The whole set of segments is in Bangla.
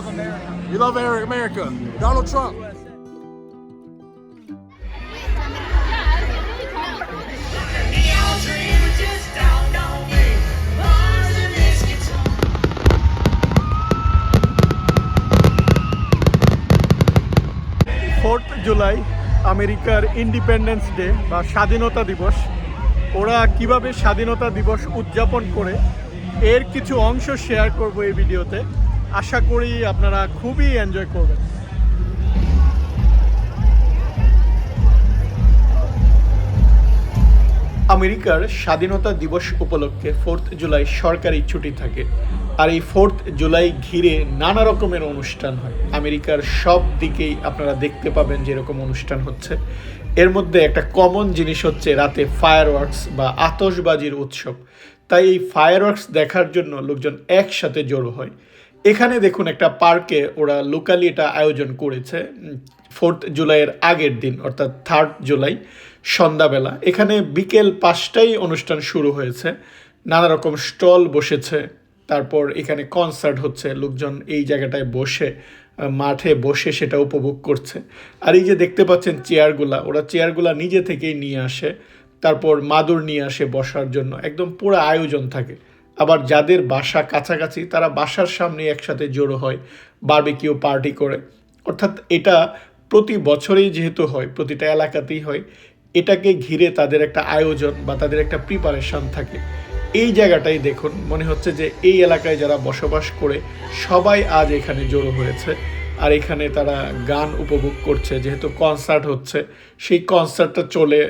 love America. You love America. Donald Trump. Fourth July আমেরিকার ইন্ডিপেন্ডেন্স ডে বা স্বাধীনতা দিবস ওরা কীভাবে স্বাধীনতা দিবস উদযাপন করে এর কিছু অংশ শেয়ার করব এই ভিডিওতে আশা করি আপনারা খুবই এনজয় করবেন। আমেরিকার স্বাধীনতা দিবস উপলক্ষে ফোর্থ জুলাই সরকারি ছুটি থাকে, আর এই ফোর্থ জুলাই ঘিরে নানা রকমের অনুষ্ঠান হয়। আমেরিকার সব দিকেই আপনারা দেখতে পাবেন যেরকম অনুষ্ঠান হচ্ছে। এর মধ্যে একটা কমন জিনিস হচ্ছে রাতে ফায়ার বা আতশবাজির উৎসব। তাই এই ফায়ার দেখার জন্য লোকজন একসাথে জড়ো হয়। এখানে দেখুন একটা পার্কে ওরা লোকালি এটা আয়োজন করেছে ফোর্থ জুলাইয়ের আগের দিন, অর্থাৎ থার্ড জুলাই, সন্ধ্যাবেলা। এখানে বিকেল পাঁচটাই অনুষ্ঠান শুরু হয়েছে। নানা রকম স্টল বসেছে, তারপর এখানে কনসার্ট হচ্ছে, লোকজন এই জায়গাটায় বসে মাঠে বসে সেটা উপভোগ করছে। আর এই যে দেখতে পাচ্ছেন চেয়ারগুলা, ওরা চেয়ারগুলা নিজে থেকেই নিয়ে আসে, তারপর মাদুর নিয়ে আসে বসার জন্য, একদম পুরো আয়োজন থাকে। আবার যাদের বাসা কাছাকাছি, তারা বাসার সামনে একসাথে জড়ো হয়, বারবিকিউ পার্টি করে। অর্থাৎ এটা প্রতি বছরেই যেহেতু হয়, প্রতিটা এলাকাতেই হয়, এটাকে ঘিরে তাদের একটা আয়োজন বা তাদের একটা প্রিপারেশান থাকে। এই জায়গাটাই দেখুন, মনে হচ্ছে যে এই এলাকায় যারা বসবাস করে, সবাই আজ এখানে জড়ো হয়েছে। আর এখানে তারা গান উপভোগ করছে, যেহেতু কনসার্ট হচ্ছে, সেই কনসার্টটা চলে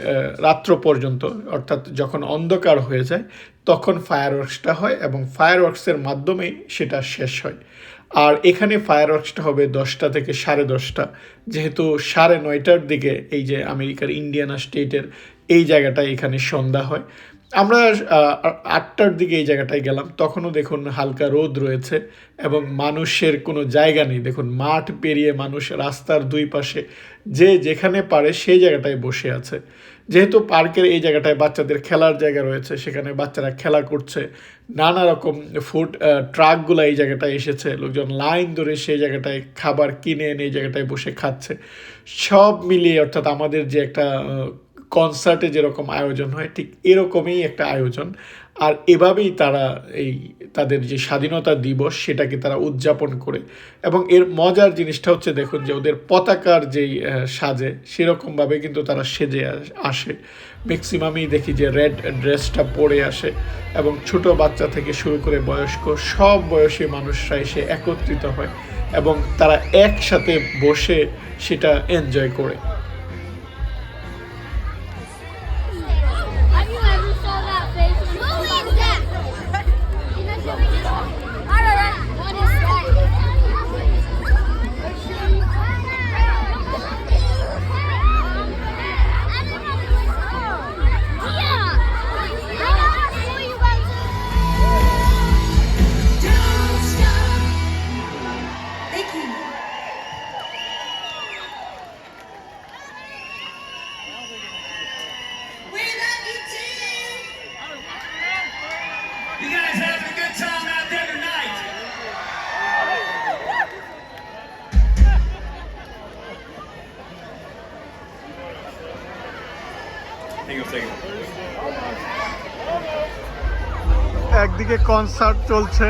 রাত্র পর্যন্ত, অর্থাৎ যখন অন্ধকার হয়ে যায়, তখন ফায়ার হয় এবং ফায়ার মাধ্যমেই সেটা শেষ হয়। আর এখানে ফায়ার হবে দশটা থেকে সাড়ে দশটা, যেহেতু সাড়ে নয়টার দিকে এই যে আমেরিকার ইন্ডিয়ানা স্টেটের এই জায়গাটায় এখানে সন্ধ্যা হয়। আমরা আটটার দিকে এই জায়গাটায় গেলাম। তখনও দেখুন হালকা রোদ রয়েছে এবং মানুষের কোনো জায়গা নেই। দেখুন মাঠ পেরিয়ে মানুষ রাস্তার দুই পাশে যে যেখানে পারে সেই জায়গাটায় বসে আছে। যেহেতু পার্কের এই জায়গাটায় বাচ্চাদের খেলার জায়গা রয়েছে, সেখানে বাচ্চারা খেলা করছে। নানা রকম ফুড ট্রাকগুলো এই জায়গাটায় এসেছে। লোকজন লাইন ধরে সেই জায়গাটায় খাবার কিনে এনে এই জায়গাটায় বসে খাচ্ছে। সব মিলিয়ে অর্থাৎ আমাদের যে একটা কনসার্টে যেরকম আয়োজন হয়, ঠিক এরকমই একটা আয়োজন। আর এভাবেই তারা এই তাদের যে স্বাধীনতা দিবস, সেটাকে তারা উদযাপন করে। এবং এর মজার জিনিসটা হচ্ছে, দেখুন যে ওদের পতাকার যেই সাজে, সেরকমভাবে কিন্তু তারা সেজে আসে ম্যাক্সিমামই দেখি যে রেড ড্রেসটা পরে আসে এবং ছোট বাচ্চা থেকে শুরু করে বয়স্ক, সব বয়সী মানুষরা এসে একত্রিত হয় এবং তারা একসাথে বসে সেটা এনজয় করে। একদিকে কনসার্ট চলছে,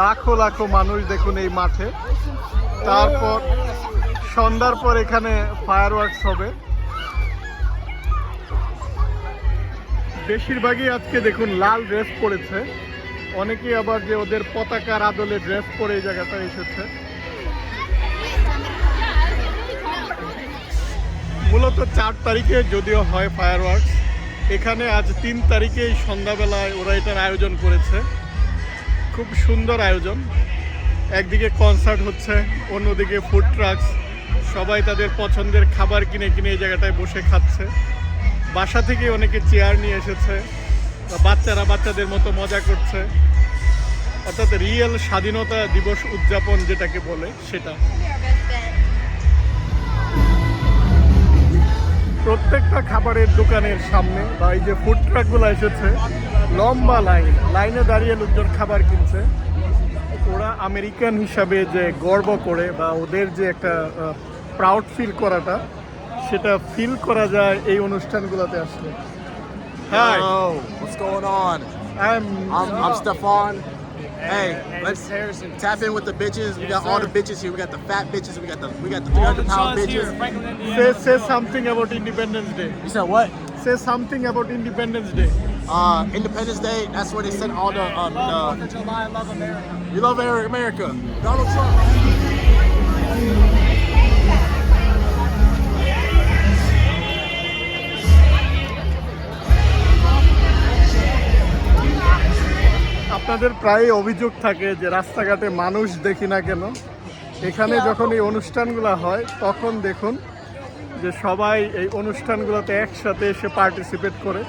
লাখো লাখো মানুষ দেখুন এই মাঠে। তারপর সন্ধ্যার পর এখানে ফায়ার হবে। বেশিরভাগই আজকে দেখুন লাল ড্রেস পরেছে। অনেকেই আবার যে ওদের পতাকার আদলে ড্রেস পরে এই জায়গাটা এসেছে। মূলত চার তারিখে যদিও হয় ফায়ার এখানে আজ তিন তারিখে সন্ধ্যাবেলায় ওরা এটার আয়োজন করেছে। খুব সুন্দর আয়োজন। একদিকে কনসার্ট হচ্ছে, অন্যদিকে ফুড ট্রাকস সবাই তাদের পছন্দের খাবার কিনে কিনে এই জায়গাটায় বসে খাচ্ছে। বাসা থেকে অনেকে চেয়ার নিয়ে এসেছে। বাচ্চারা বাচ্চাদের মতো মজা করছে। অর্থাৎ রিয়েল স্বাধীনতা দিবস উদযাপন যেটাকে বলে সেটা। প্রত্যেকটা খাবারের দোকানের সামনে বা এই যে ফুড ট্রাকগুলো এসেছে লম্বা লাইন লাইনে দাঁড়িয়ে লোকজন খাবার কিনছে ওরা আমেরিকান হিসাবে যে গর্ব করে বা ওদের যে একটা প্রাউড ফিল করাটা সেটা ফিল করা যায় এই অনুষ্ঠানগুলোতে আসলে হ্যাঁ Hello, what's going on? I'm, I'm Stefan. Hey, let's tap in with the bitches. We got all the bitches here. We got the fat bitches. We got the we got the 300 pound bitches. say, say something about Independence Day. You said what? Say something about Independence Day. Uh, Independence Day. That's where they sent all the um. The, July, love America. we love America. Donald Trump. আপনাদের প্রায় অভিযোগ থাকে যে রাস্তাঘাটে মানুষ দেখি না কেন। এখানে যখন এই অনুষ্ঠানগুলো হয় তখন দেখুন যে সবাই এই অনুষ্ঠানগুলোতে একসাথে এসে পার্টিসিপেট করে।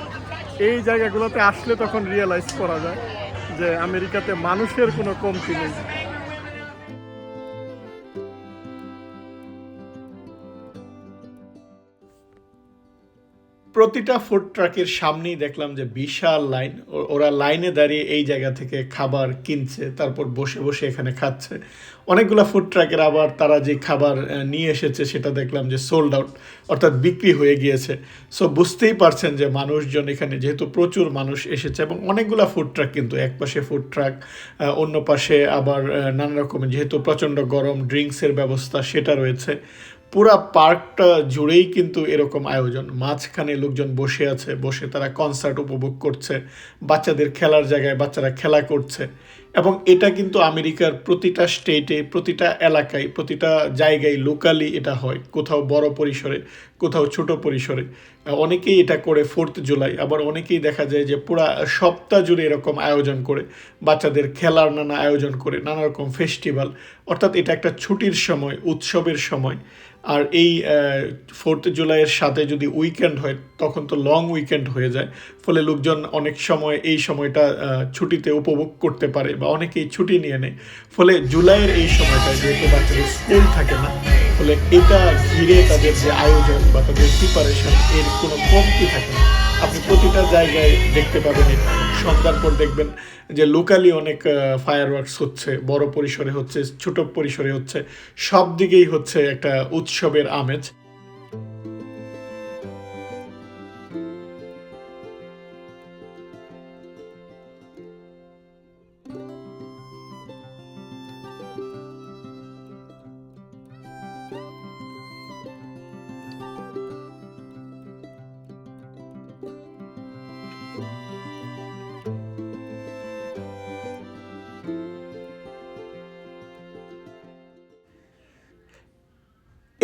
এই জায়গাগুলোতে আসলে তখন রিয়েলাইজ করা যায় যে আমেরিকাতে মানুষের কোনো কমতি নেই। প্রতিটা ফুড ট্রাকের সামনেই দেখলাম যে বিশাল লাইন ওরা লাইনে দাঁড়িয়ে এই জায়গা থেকে খাবার কিনছে, তারপর বসে বসে এখানে খাচ্ছে। অনেকগুলো ফুড ট্রাকের আবার তারা যে খাবার নিয়ে এসেছে সেটা দেখলাম যে সোল্ড আউট অর্থাৎ বিক্রি হয়ে গিয়েছে। সো বুঝতেই পারছেন যে মানুষজন এখানে যেহেতু প্রচুর মানুষ এসেছে এবং অনেকগুলো ফুড ট্রাক কিন্তু এক পাশে ফুড ট্রাক অন্য পাশে আবার নানা রকমের যেহেতু প্রচণ্ড গরম ড্রিঙ্কসের ব্যবস্থা সেটা রয়েছে। পুরা পার্কটা জুড়েই কিন্তু এরকম আয়োজন। মাঝখানে লোকজন বসে আছে, বসে তারা কনসার্ট উপভোগ করছে, বাচ্চাদের খেলার জায়গায় বাচ্চারা খেলা করছে। এবং এটা কিন্তু আমেরিকার প্রতিটা স্টেটে, প্রতিটা এলাকায়, প্রতিটা জায়গায় লোকালি এটা হয়। কোথাও বড় পরিসরে, কোথাও ছোট পরিসরে। অনেকেই এটা করে ফোর্থ জুলাই আবার অনেকেই দেখা যায় যে পুরা সপ্তাহ জুড়ে এরকম আয়োজন করে। বাচ্চাদের খেলার নানা আয়োজন করে, নানা রকম ফেস্টিভ্যাল অর্থাৎ এটা একটা ছুটির সময়, উৎসবের সময়। আর এই ফোর্থ জুলাইয়ের সাথে যদি উইকেন্ড হয়, তখন তো লং উইকেন্ড হয়ে যায়। ফলে লোকজন অনেক সময় এই সময়টা ছুটিতে উপভোগ করতে পারে বা অনেকেই ছুটি নিয়ে নেয়। ফলে জুলাইয়ের এই সময়টা যেহেতু বাচ্চাদের স্কুল থাকে না, ফলে এটা ঘিরে তাদের যে আয়োজন বা তাদের প্রিপারেশন এর কোনো কমতি থাকে না। আপনি প্রতিটা জায়গায় দেখতে পাবেন এটা সন্ধ্যার পর দেখবেন যে লোকালি অনেক ফায়ার ওয়ার্কস হচ্ছে, বড় পরিসরে হচ্ছে, ছোট পরিসরে হচ্ছে, সব দিকেই হচ্ছে একটা উৎসবের আমেজ।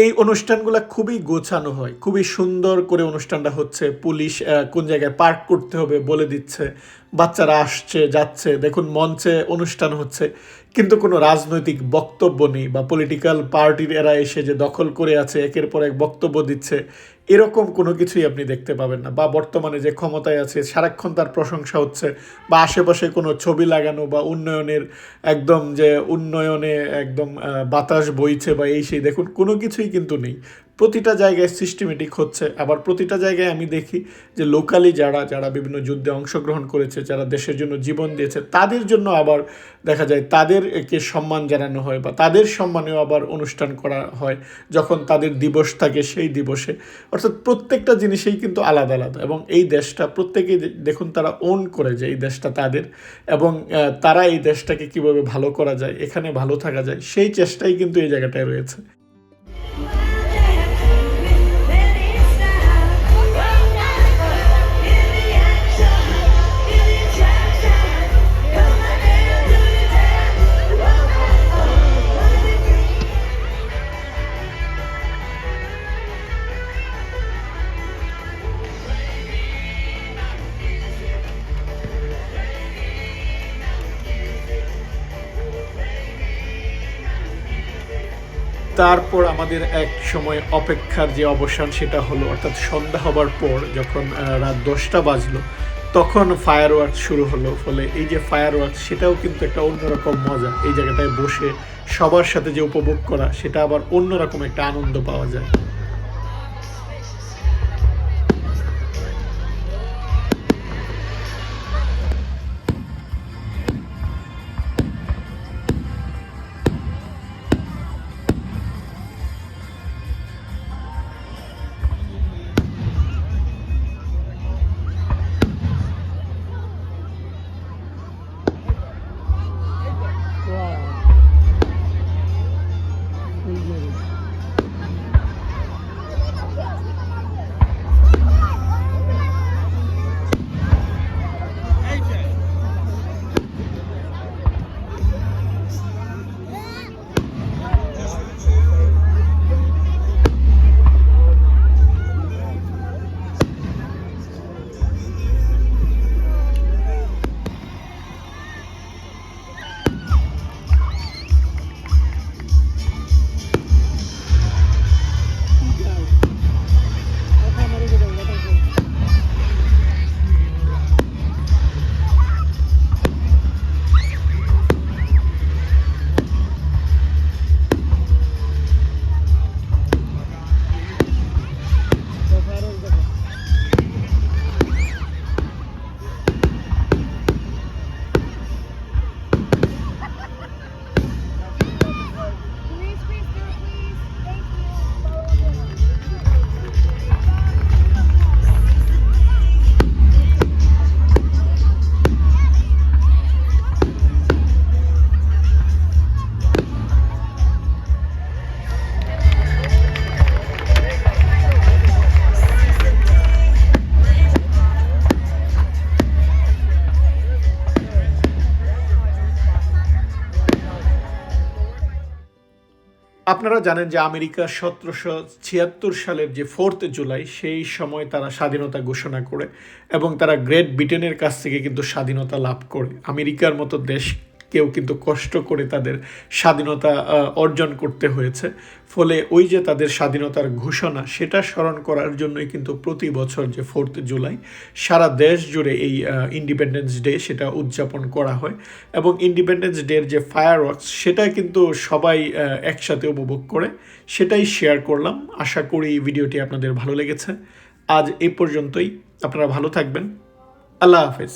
এই অনুষ্ঠানগুলো খুবই গোছানো হয়। খুবই সুন্দর করে অনুষ্ঠানটা হচ্ছে। পুলিশ কোন জায়গায় পার্ক করতে হবে বলে দিচ্ছে। বাচ্চারা আসছে, যাচ্ছে। দেখুন, মঞ্চে অনুষ্ঠান হচ্ছে। কিন্তু কোনো রাজনৈতিক বক্তব্য নেই বা পলিটিক্যাল পার্টির এরা এসে যে দখল করে আছে, একের পর এক বক্তব্য দিচ্ছে। এরকম কোনো কিছুই আপনি দেখতে পাবেন না। বা বর্তমানে যে ক্ষমতায় আছে, সারাক্ষণ তার প্রশংসা হচ্ছে বা আশেপাশে কোনো ছবি লাগানো বা উন্নয়নের একদম যে উন্নয়নে একদম বাতাস বইছে বা এই সেই, দেখুন, কোনো কিছুই কিন্তু নেই। প্রতিটা জায়গায় সিস্টেমেটিক হচ্ছে। আবার প্রতিটা জায়গায় আমি দেখি যে লোকালি যারা যারা বিভিন্ন যুদ্ধে অংশগ্রহণ করেছে, যারা দেশের জন্য জীবন দিয়েছে, তাদের জন্য আবার দেখা যায় তাদেরকে সম্মান জানানো হয় বা তাদের সম্মানেও আবার অনুষ্ঠান করা হয় যখন তাদের দিবস থাকে সেই দিবসে। অর্থাৎ প্রত্যেকটা জিনিসেই কিন্তু আলাদা আলাদা এবং এই দেশটা প্রত্যেকেই দেখুন তারা ওন করে যে এই দেশটা তাদের এবং তারা এই দেশটাকে কীভাবে ভালো করা যায়, এখানে ভালো থাকা যায়, সেই চেষ্টাই কিন্তু এই জায়গাটায় রয়েছে। তারপর আমাদের এক সময় অপেক্ষার যে অবসান সেটা হলো, অর্থাৎ সন্ধ্যা হবার পর যখন রাত দশটা বাজলো, তখন ফায়ার শুরু হলো। ফলে এই যে ফায়ার সেটাও কিন্তু একটা অন্যরকম মজা। এই জায়গাটায় বসে সবার সাথে যে উপভোগ করা, সেটা আবার অন্যরকম একটা আনন্দ পাওয়া যায়। আপনারা জানেন যে আমেরিকা সতেরোশো ছিয়াত্তর সালের যে ফোর্থ জুলাই সেই সময় তারা স্বাধীনতা ঘোষণা করে এবং তারা গ্রেট ব্রিটেনের কাছ থেকে কিন্তু স্বাধীনতা লাভ করে। আমেরিকার মতো দেশ কেউ কিন্তু কষ্ট করে তাদের স্বাধীনতা অর্জন করতে হয়েছে। ফলে ওই যে তাদের স্বাধীনতার ঘোষণা, সেটা স্মরণ করার জন্যই কিন্তু প্রতি বছর যে ফোর্থ জুলাই, সারা দেশ জুড়ে এই ইন্ডিপেন্ডেন্স ডে সেটা উদযাপন করা হয়। এবং ইন্ডিপেন্ডেন্স ডের যে ফায়ার ওয়ার্কস সেটা কিন্তু সবাই একসাথে উপভোগ করে, সেটাই শেয়ার করলাম। আশা করি ভিডিওটি আপনাদের ভালো লেগেছে। আজ এ পর্যন্তই। আপনারা ভালো থাকবেন। আল্লাহ হাফেজ।